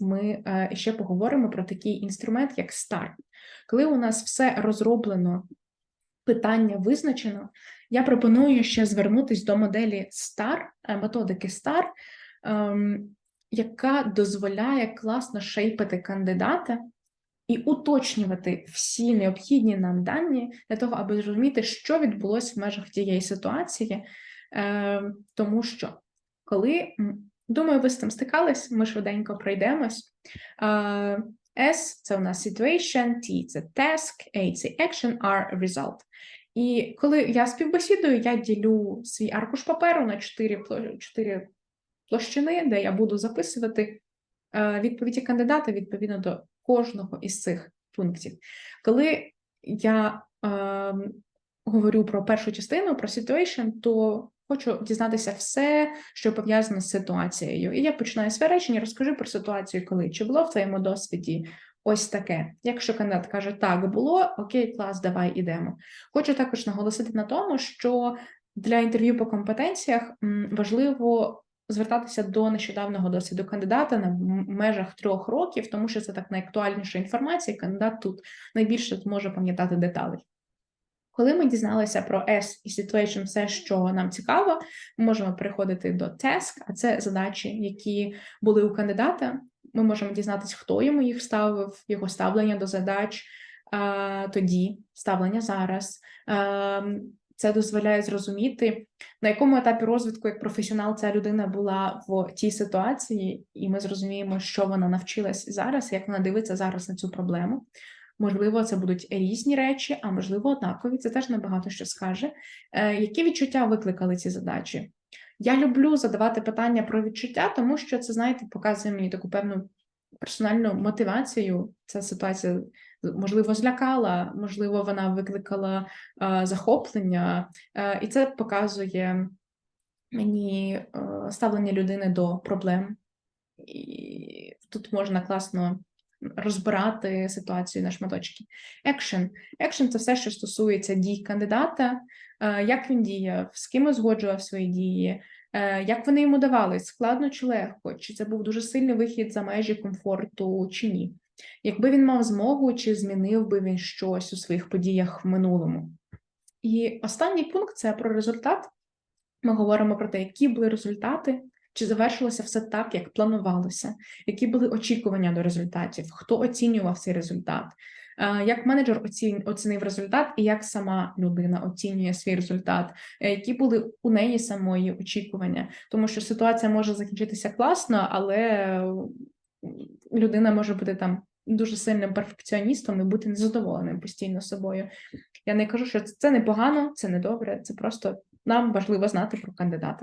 ми е, ще поговоримо про такий інструмент, як STAR. Коли у нас все розроблено, питання визначено, я пропоную ще звернутися до моделі STAR, е, методики STAR, ем, яка дозволяє класно шейпити кандидата і уточнювати всі необхідні нам дані для того, аби зрозуміти, що відбулося в межах тієї ситуації, Е, тому що коли думаю, ви з цим стикались, ми швиденько пройдемось. S це у нас situation, T це task, A це action, R result. І коли я співбесідую, я ділю свій аркуш паперу на чотири, площини, де я буду записувати е, відповіді кандидата відповідно до кожного із цих пунктів. Коли я е, говорю про першу частину, про situation, то хочу дізнатися все, що пов'язано з ситуацією. І я починаю своє речення, розкажи про ситуацію, коли чи було в твоєму досвіді ось таке. Якщо кандидат каже, так було, окей, клас, давай ідемо. Хочу також наголосити на тому, що для інтерв'ю по компетенціях важливо звертатися до нещодавнього досвіду кандидата на межах трьох років, тому що це так найактуальніша інформація. Кандидат тут найбільше зможе пам'ятати деталі. Коли ми дізналися про S і situation, все, що нам цікаво, ми можемо переходити до task, а це задачі, які були у кандидата. Ми можемо дізнатися, хто йому їх ставив, його ставлення до задач тоді, ставлення зараз. Це дозволяє зрозуміти, на якому етапі розвитку як професіонал ця людина була в тій ситуації, і ми зрозуміємо, що вона навчилась зараз, як вона дивиться зараз на цю проблему. Можливо, це будуть різні речі, а можливо, однакові. Це теж небагато що скаже. Е, які відчуття викликали ці задачі? Я люблю задавати питання про відчуття, тому що це, знаєте, показує мені таку певну персональну мотивацію. Ця ситуація, можливо, злякала, можливо, вона викликала е, захоплення, е, і це показує мені ставлення людини до проблем. І тут можна класно розбирати ситуацію на шматочки. Action. Action – це все, що стосується дій кандидата, е, як він діяв, з ким узгоджував свої дії, е, як вони йому давались, складно чи легко, чи це був дуже сильний вихід за межі комфорту, чи ні. Якби він мав змогу, чи змінив би він щось у своїх подіях в минулому. І останній пункт це про результат. Ми говоримо про те, які були результати, чи завершилося все так, як планувалося, які були очікування до результатів, хто оцінював цей результат, Е, як менеджер оцінив результат, і як сама людина оцінює свій результат, Е, які були у неї самої очікування, тому що ситуація може закінчитися класно, але людина може бути там. Дуже сильним перфекціоністом і бути незадоволеним постійно собою. Я не кажу, що це непогано, це не добре, це просто нам важливо знати про кандидата.